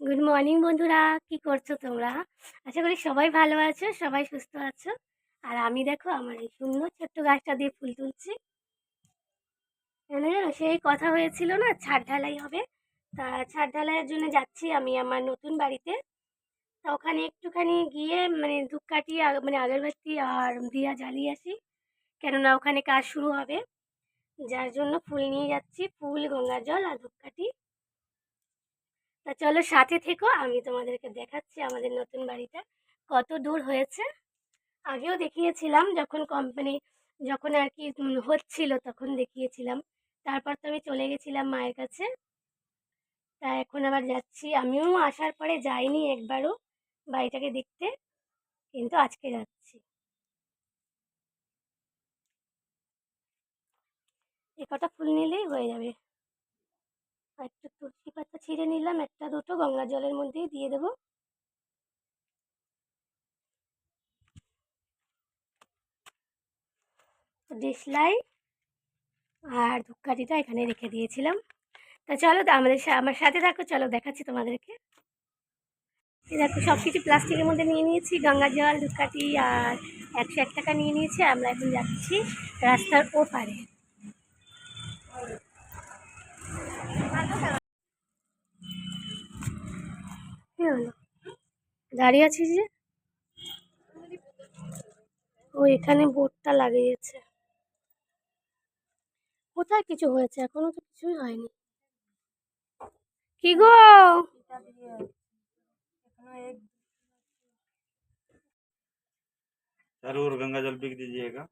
Good morning বন্ধুরা। কি করছ তোমরা? আশা করি সবাই ভালো আছো, সবাই সুস্থ আছো। আর আমি দেখো আমার এই সুন্দর ছোট্ট গাছটা দিয়ে ফুল তুলছি। কেন জানো, সেই কথা হয়েছিল না, ছাদ ঢালাই হবে। তা ছাদ ঢালাইয়ের জন্য যাচ্ছি আমি আমার নতুন বাড়িতে। তা ওখানে একটুখানি গিয়ে মানে ধূপকাঠি আগ- মানে আগরবাতি আর দিয়া জ্বালিয়ে আসি। কেননা ওখানে কাজ শুরু হবে। যার জন্য ফুল নিয়ে যাচ্ছি, ফুল, গঙ্গা জল আর ধূপকাঠি। তা চলো সাথে থেকো, আমি তোমাদেরকে দেখাচ্ছি আমাদের নতুন বাড়িটা। কত দূর হয়েছে? আগেও দেখিয়েছিলাম যখন কোম্পানি যখন আর কি হচ্ছিল তখন দেখিয়েছিলাম। তারপর তো আমি চলে গেছিলাম মায়ের কাছে। তা এখন আবার যাচ্ছি। আমিও আসার পরে যাইনি একবারও বাড়িটাকে দেখতে, কিন্তু আজকে যাচ্ছি। এ কটা ফুল নিলেই হয়ে যাবে। একটু তুলসী পাতা ছিঁড়ে নিলাম, একটা দুটো গঙ্গা জলের মধ্যেই দিয়ে দেবো। দেশলাই আর ধূপকাঠিটা এখানে রেখে দিয়েছিলাম। তা চলো আমাদের আমার সাথে থাকো, চলো দেখাচ্ছি তোমাদেরকে। দেখো সব কিছু প্লাস্টিকের মধ্যে নিয়ে নিয়েছি, গঙ্গা জল, ধূপকাঠি আর একশো এক টাকা নিয়ে নিয়েছি। আমরা এখন যাচ্ছি রাস্তার ওপারে কি হলো দাঁড়িয়ে আছিস যে ও এখানে বোর্ডটা লাগিয়েছে কোথায় কিছু হয়েছে এখনো তো কিছুই হয়নি কি গো चारों ओर गंगा जल बिक दीजिएगा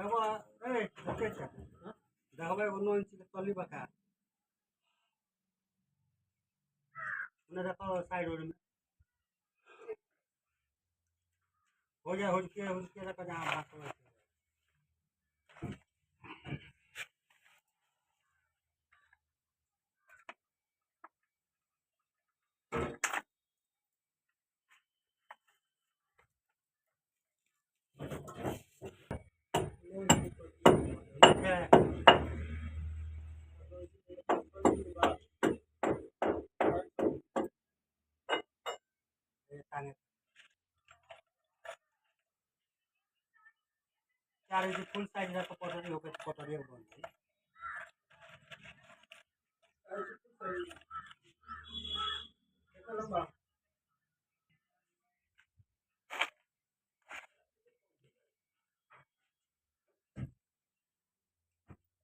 দেখো এই দেখেছে দেখো ভাই অন্য ইঞ্চি তলি বাঁকা उन्हें देखो साइड रोड में हो जाए हो के हो के देखो जहाँ बात सांगत चार इंची फुल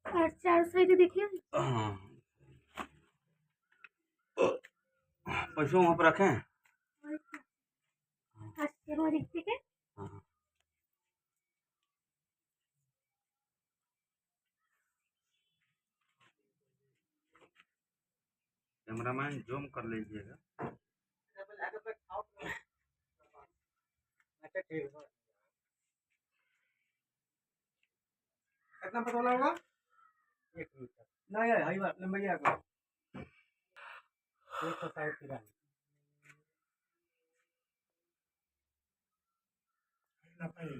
और चार साइड देखिए। पैसों वहाँ पर रखें? আসছে আমার দিক থেকে हाँ। कैमरामैन जूम कर लीजिएगा अच्छा ठीक है कितना पता लगेगा एक मीटर नहीं है हाई बात लंबाई आगे एक सौ साठ की పెట్టిన ఫైల్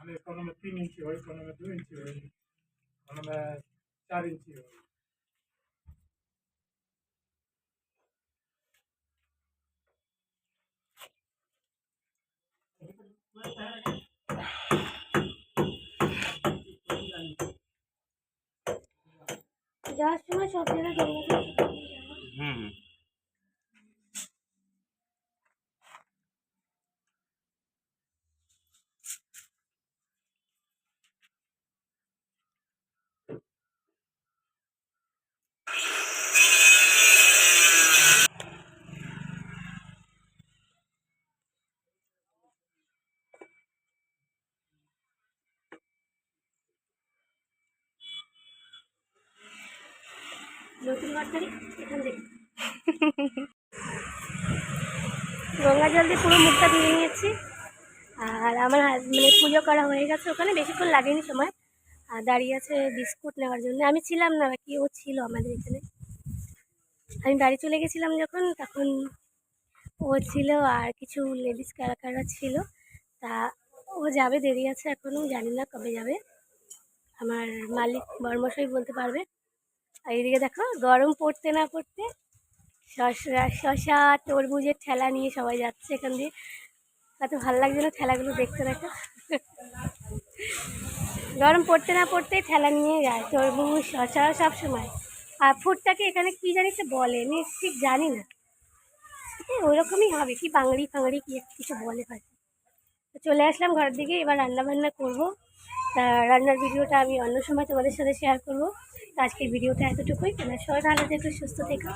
मैंने कोने में तीन इंची हुई, कोने में दो इंची हो कोने में चार इंची हुई Thank you. साथ लेना करूँगा हम्म। নতুন ঘর থেকে এখান থেকে গঙ্গা জল দিয়ে পুরো মুখটা ধুয়ে নিয়েছি। আর আমার মানে পুজো করা হয়ে গেছে ওখানে বেশিক্ষণ লাগেনি সময় আর দাঁড়িয়ে আছে বিস্কুট নেওয়ার জন্য। আমি ছিলাম না বাকি ও ছিল আমাদের এখানে। আমি বাড়ি চলে গেছিলাম যখন তখন ও ছিল আর কিছু লেডিস কারাকাররা ছিল। তা ও যাবে দেরি আছে এখনও জানি না কবে যাবে। আমার মালিক বর্মশাই বলতে পারবে। আর এদিকে দেখো, গরম পড়তে না পড়তে শশা শশা, তরমুজের ঠেলা নিয়ে সবাই যাচ্ছে এখান দিয়ে। কত ভালো লাগছে না ঠেলাগুলো দেখতে দেখো। গরম পড়তে না পড়তেই ঠেলা নিয়ে যায়, তরমুজ, শশা সব সময়। আর ফুডটাকে এখানে কি জানি বলে, আমি ঠিক জানি না। ওই রকমই হবে, কি বাঙালি ফাঙালি কি কিছু বলে হয়তো। চলে আসলাম ঘরের দিকে, এবার রান্না বান্না করব রান্নার ভিডিওটা আমি অন্য সময় তোমাদের সাথে শেয়ার করব। আজকের ভিডিওটা এতটুকুই। তোমরা সবাই ভালো থেকো সুস্থ থেকো।